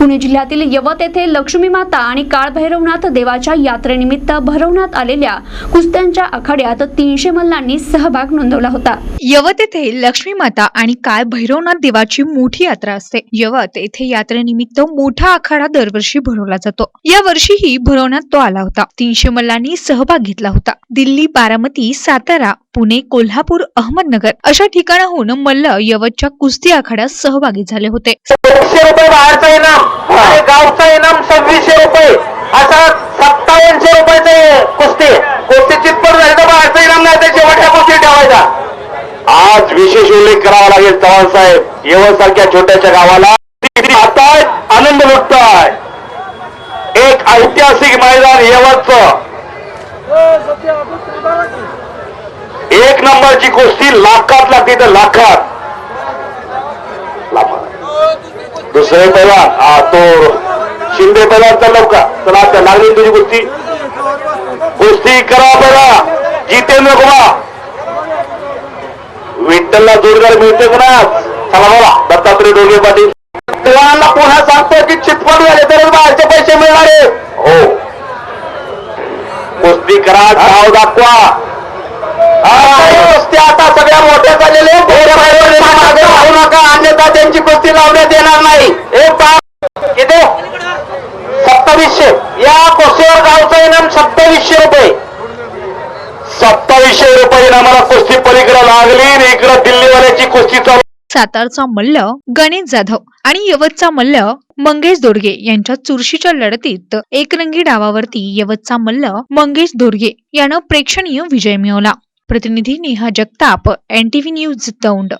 पुणे जिल्ह्यातील यवत येथे लक्ष्मी माता आणि काळभैरवनाथ देवाच्या यात्रेनिमित्त भरवण्यात आलेल्या कुस्त्यांच्या आखाड्यात तीनशे मल्लांनी सहभाग नोंदवला होता. यवत येथे लक्ष्मी माता आणि काळ भैरवनाथ देवाची मोठी यात्रा असते. यवत येथे यात्रेनिमित्त मोठा आखाडा दरवर्षी भरवला जातो. या वर्षीही भरवण्यात तो आला होता. तीनशे मल्लांनी सहभाग घेतला होता. दिल्ली बारामती सातारा पुणे कोल्हापूर अहमदनगर अशा ठिकाणाहून मल्ल यवतच्या कुस्ती आखाड्यात सहभागी झाले होते. आणि गावचा इनाम सव्वीसशे रुपये. असा सत्तावनशे रुपयाचे कुस्ती. कुस्ती चितपट झाली तर बाहेरचा इनाम नाही तर शेवटच्या कुस्ती ठेवायचा. आज विशेष उल्लेख करावा लागेल चव्हाण साहेब. येवत सारख्या छोट्याशा गावाला. आता आनंद लुटताय. एक ऐतिहासिक मैदान येवतचं. एक नंबरची कुस्ती लाखात लागते तर लाखात लाखात दुसरे पैलवान हा तो शिंदे पैलवान चाललो का चला आता लागली तुझी कुस्ती. कुस्ती करा बघा जितेंद्र कुमार. विठ्ठलला जोरदार मिळते कुणा चला बोला दत्तात्रय डोंगे पाटील. पैलवानांना पुन्हा सांगतो की चितपट झाले तरच बाहेरचे पैसे मिळणारे. हो. कुस्ती करा धाव दाखवा. कुस्ती आता सगळ्या मोठ्या झालेले सत्तावीसशे. या कोसेवर गावचं इनाम सत्तावीसशे रुपये. सत्तावीसशे रुपये इनामाला कुस्ती पलीकडे लागली इकडे दिल्लीवाल्याची कुस्ती चालू. सातारचा मल्ल गणेश जाधव आणि यवतचा मल्ल मंगेश दोरगे यांच्या चुरशीच्या लढतीत एकरंगी डावावरती यवतचा मल्ल मंगेश दोरगे यानं प्रेक्षणीय विजय मिळवला. प्रतिनिधी नेहा जगताप एनटीव्ही न्यूज दौंड